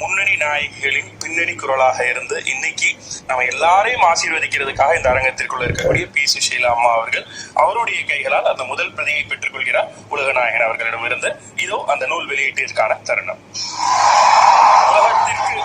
முன்னணி நாயகிகளின் பின்னணி குரலாக இருந்து இன்னைக்கு நம்ம எல்லாரையும் ஆசீர்வதிக்கிறதுக்காக இந்த அரங்கத்திற்குள்ள இருக்கக்கூடிய பி சுஷீலா அம்மா அவர்கள் அவருடைய கைகளால் அந்த முதல் பிரதியை பெற்றுக்கொள்கிறார் உலகநாயகன் அவர்களிடமிருந்து. இதோ அந்த நூல் வெளியீட்டிற்கான தருணம். உலகத்திற்கு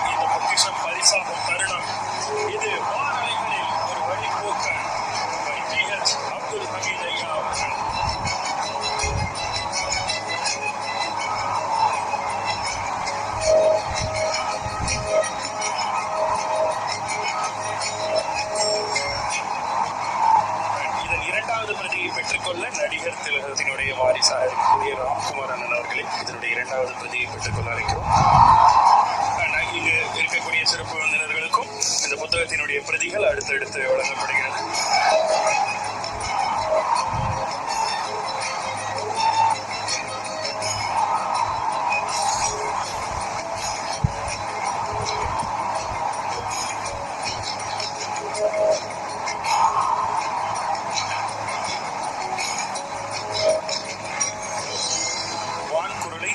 கொள்ள நடிகர் திலகத்தினுடைய வாரிசாக இருக்கக்கூடிய ராம்குமார் அண்ணன் அவர்களை இதனுடைய இரண்டாவது பிரதியை பெற்றுக்கொள்ள அழைக்கிறோம். இங்கு இருக்கக்கூடிய சிறப்பு விருந்தினர்களுக்கும் இந்த புத்தகத்தினுடைய பிரதிகள் அடுத்தடுத்து வழங்கப்படுகிறது.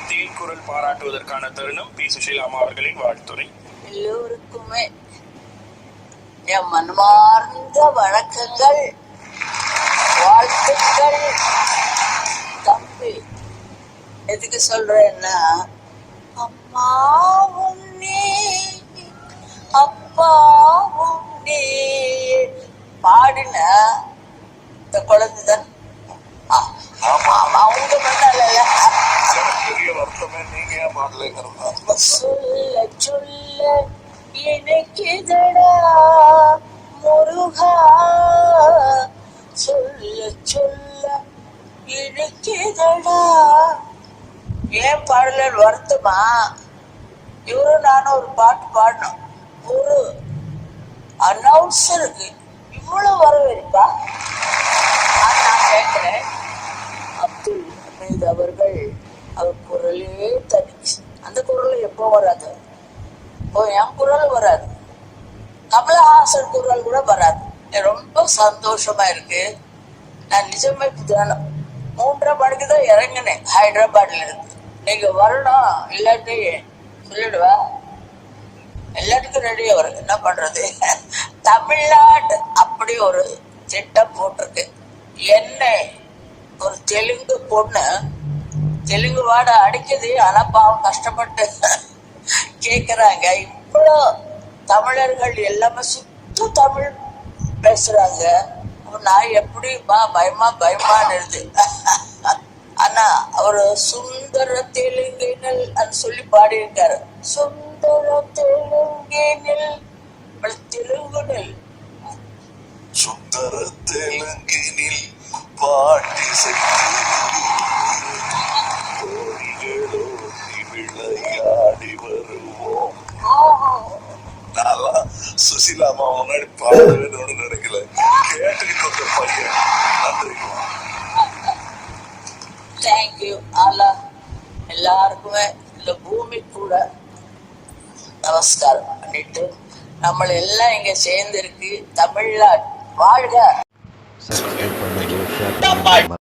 வான்குரலை பாராட்டுவதற்கான தருணம் பி. சுஷீலாமா அவர்களின் வாழ்த்துறை. எல்லோருக்குமே என் மனமார்ந்த வணக்கங்கள் வாழ்த்துக்கள். தம்பி எதுக்கு சொல்றேன்னா அம்மா உன்னே அப்பா உன்னே. பாடின இந்த குழந்தைதான் பாடலைங்கிறது சொல்ல சொல்ல எனக்குதடா முருகா சொல்ல சொல்ல எனக்குதடா ஏன் பாடலன்னு வருத்தமா இவரும் நானும் ஒரு பாட்டு பாடணும் ஒரு அனௌன்ஸருக்கு இவ்வளவு வரவேற்பா குரல் வராது இப்போ என் குரல் வராது. கமலஹாசன் குரல் கூட வராது. ரொம்ப சந்தோஷமா இருக்கு. நான் நிஜமே தியானம் மூன்றரை மணிக்கு தான் இறங்கினேன். ஹைதராபாத்ல இருந்து. நீங்க வரணும் இல்லாட்டி சொல்லிடுவா. எல்லாத்துக்கும் ரெடியா வரும் என்ன பண்றது? தமிழ்நாடு அப்படி ஒரு திட்டம் போட்டிருக்கு. என்ன ஒரு தெலுங்கு பொண்ணு தெலுங்கு வாட அடிக்குது. ஆனா பாவம் கஷ்டப்பட்டு கேக்குறாங்க. இவ்வளோ தமிழர்கள் எல்லாமே சுத்த தமிழ் பேசுறாங்க. நான் எப்படி பா பயமா பயமான்னு இருந்து ஆனா அவரு சுந்தர தெலுங்கினல் அது சொல்லி பாடியிருக்காரு. சுந்தர தெலுங்கினில் தெலுங்குனில். சுந்தர தெலுங்கினில் பாட்டி சுசிலாமா முன்னாடி பாடுவேன்னு நினைக்கல. கேட்டுக்கிட்டு வந்த பையன் நன்றி. தேங்க்யூ அல்லா எல்லாருக்குமே இந்த பூமி கூட நமஸ்காரம் பண்ணிட்டு நம்மள எல்லாம் இங்க சேர்ந்திருக்கு தமிழ்நாடு. வாழ்க.